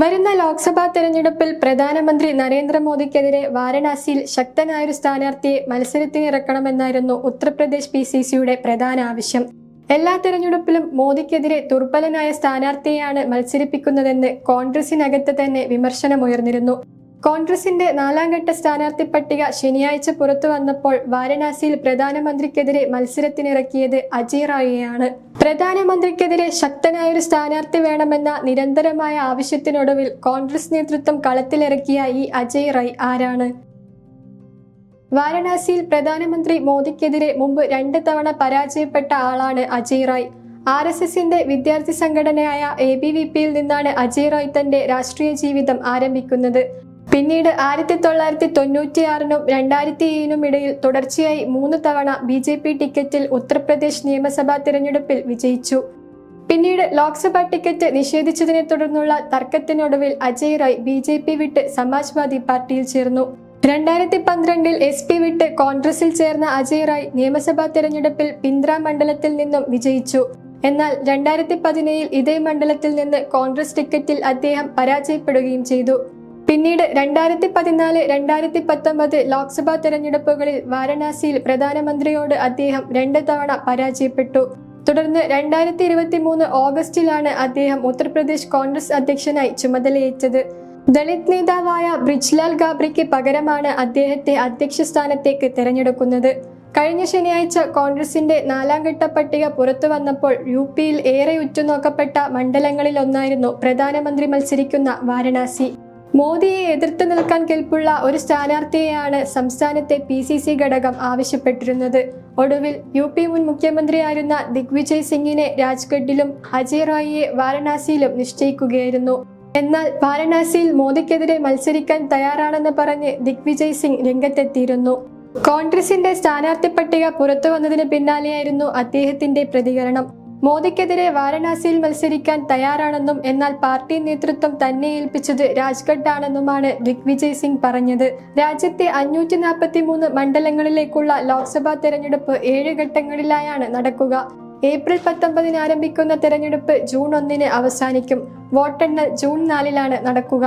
വരുന്ന ലോക്സഭാ തെരഞ്ഞെടുപ്പിൽ പ്രധാനമന്ത്രി നരേന്ദ്രമോദിക്കെതിരെ വാരണാസിയിൽ ശക്തനായൊരു സ്ഥാനാർത്ഥിയെ മത്സരത്തിനിറക്കണമെന്നായിരുന്നു ഉത്തർപ്രദേശ് പി സി സിയുടെ പ്രധാന ആവശ്യം. എല്ലാ തെരഞ്ഞെടുപ്പിലും മോദിക്കെതിരെ ദുർബലനായ സ്ഥാനാർത്ഥിയെയാണ് മത്സരിപ്പിക്കുന്നതെന്ന് കോൺഗ്രസിനകത്ത് തന്നെ വിമർശനമുയർന്നിരുന്നു. കോൺഗ്രസിന്റെ നാലാം ഘട്ട സ്ഥാനാർത്ഥി പട്ടിക ശനിയാഴ്ച പുറത്തു വന്നപ്പോൾ വാരണാസിയിൽ പ്രധാനമന്ത്രിക്കെതിരെ മത്സരത്തിനിറക്കിയത് അജയ് റായിയാണ്. പ്രധാനമന്ത്രിക്കെതിരെ ശക്തനായൊരു സ്ഥാനാർത്ഥി വേണമെന്ന നിരന്തരമായ ആവശ്യത്തിനൊടുവിൽ കോൺഗ്രസ് നേതൃത്വം കളത്തിലിറക്കിയ ഈ അജയ് റായ് ആരാണ്? വാരണാസിയിൽ പ്രധാനമന്ത്രി മോദിക്കെതിരെ മുമ്പ് രണ്ട് തവണ പരാജയപ്പെട്ട ആളാണ് അജയ് റായ്. ആർ എസ് എസിന്റെ വിദ്യാർത്ഥി സംഘടനയായ എ ബി വി പിയിൽ നിന്നാണ് അജയ് റായ് തന്റെ രാഷ്ട്രീയ ജീവിതം ആരംഭിക്കുന്നത്. പിന്നീട് ആയിരത്തി തൊള്ളായിരത്തി തൊണ്ണൂറ്റിയാറിനും രണ്ടായിരത്തി ഏഴിനും ഇടയിൽ തുടർച്ചയായി മൂന്ന് തവണ ബി ജെ പി ടിക്കറ്റിൽ ഉത്തർപ്രദേശ് നിയമസഭാ തിരഞ്ഞെടുപ്പിൽ വിജയിച്ചു. പിന്നീട് ലോക്സഭാ ടിക്കറ്റ് നിഷേധിച്ചതിനെ തുടർന്നുള്ള തർക്കത്തിനൊടുവിൽ Ajay Rai B J P വിട്ട് സമാജ്വാദി പാർട്ടിയിൽ ചേർന്നു. രണ്ടായിരത്തി പന്ത്രണ്ടിൽ എസ് പി വിട്ട് കോൺഗ്രസിൽ ചേർന്ന അജയ് റായ് നിയമസഭാ തിരഞ്ഞെടുപ്പിൽ പിന്ദ്ര മണ്ഡലത്തിൽ നിന്നും വിജയിച്ചു. എന്നാൽ രണ്ടായിരത്തി പതിനേഴിൽ ഇതേ മണ്ഡലത്തിൽ നിന്ന് കോൺഗ്രസ് ടിക്കറ്റിൽ അദ്ദേഹം പരാജയപ്പെടുകയും ചെയ്തു. പിന്നീട് രണ്ടായിരത്തി പതിനാല് രണ്ടായിരത്തി പത്തൊമ്പത് ലോക്സഭാ തെരഞ്ഞെടുപ്പുകളിൽ വാരണാസിയിൽ പ്രധാനമന്ത്രിയോട് അദ്ദേഹം രണ്ട് തവണ പരാജയപ്പെട്ടു. തുടർന്ന് രണ്ടായിരത്തി ഇരുപത്തി മൂന്ന് ഓഗസ്റ്റിലാണ് അദ്ദേഹം ഉത്തർപ്രദേശ് കോൺഗ്രസ് അധ്യക്ഷനായി ചുമതലയേറ്റത്. ദളിത് നേതാവായ ബ്രിജ്ലാൽ ഗാബ്രിക്ക് പകരമാണ് അദ്ദേഹത്തെ അധ്യക്ഷ സ്ഥാനത്തേക്ക് തെരഞ്ഞെടുക്കുന്നത്. കഴിഞ്ഞ ശനിയാഴ്ച കോൺഗ്രസിന്റെ നാലാം ഘട്ട പട്ടിക പുറത്തു വന്നപ്പോൾ യു പിയിൽ ഏറെ ഉറ്റുനോക്കപ്പെട്ട മണ്ഡലങ്ങളിലൊന്നായിരുന്നു പ്രധാനമന്ത്രി മത്സരിക്കുന്ന വാരണാസി. മോദിയെ എതിർത്ത് നിൽക്കാൻ കെൽപ്പുള്ള ഒരു സ്ഥാനാർത്ഥിയെയാണ് സംസ്ഥാനത്തെ പി സി സി ഘടകം ആവശ്യപ്പെട്ടിരുന്നത്. ഒടുവിൽ യു പി മുൻ മുഖ്യമന്ത്രിയായിരുന്ന ദിഗ്വിജയ് സിംഗിനെ രാജ്ഘട്ടിലും അജയ് റായിയെ വാരണാസിയിലും നിശ്ചയിക്കുകയായിരുന്നു. എന്നാൽ വാരണാസിയിൽ മോദിക്കെതിരെ മത്സരിക്കാൻ തയ്യാറാണെന്ന് പറഞ്ഞ് ദിഗ്വിജയ് സിംഗ് രംഗത്തെത്തിയിരുന്നു. കോൺഗ്രസിന്റെ സ്ഥാനാർത്ഥി പട്ടിക പുറത്തു വന്നതിന് പിന്നാലെയായിരുന്നു അദ്ദേഹത്തിന്റെ പ്രതികരണം. മോദിക്കെതിരെ വാരണാസിയിൽ മത്സരിക്കാൻ തയ്യാറാണെന്നും എന്നാൽ പാർട്ടി നേതൃത്വം തന്നെ ഏൽപ്പിച്ചത് രാജ്ഘട്ടാണെന്നുമാണ് ദിഗ്വിജയ് സിംഗ് പറഞ്ഞത്. രാജ്യത്തെ അഞ്ഞൂറ്റി നാൽപ്പത്തി മൂന്ന് മണ്ഡലങ്ങളിലേക്കുള്ള ലോക്സഭാ തെരഞ്ഞെടുപ്പ് ഏഴ് ഘട്ടങ്ങളിലായാണ് നടക്കുക. ഏപ്രിൽ പത്തൊമ്പതിന് ആരംഭിക്കുന്ന തെരഞ്ഞെടുപ്പ് ജൂൺ ഒന്നിന് അവസാനിക്കും. വോട്ടെണ്ണൽ ജൂൺ നാലിലാണ് നടക്കുക.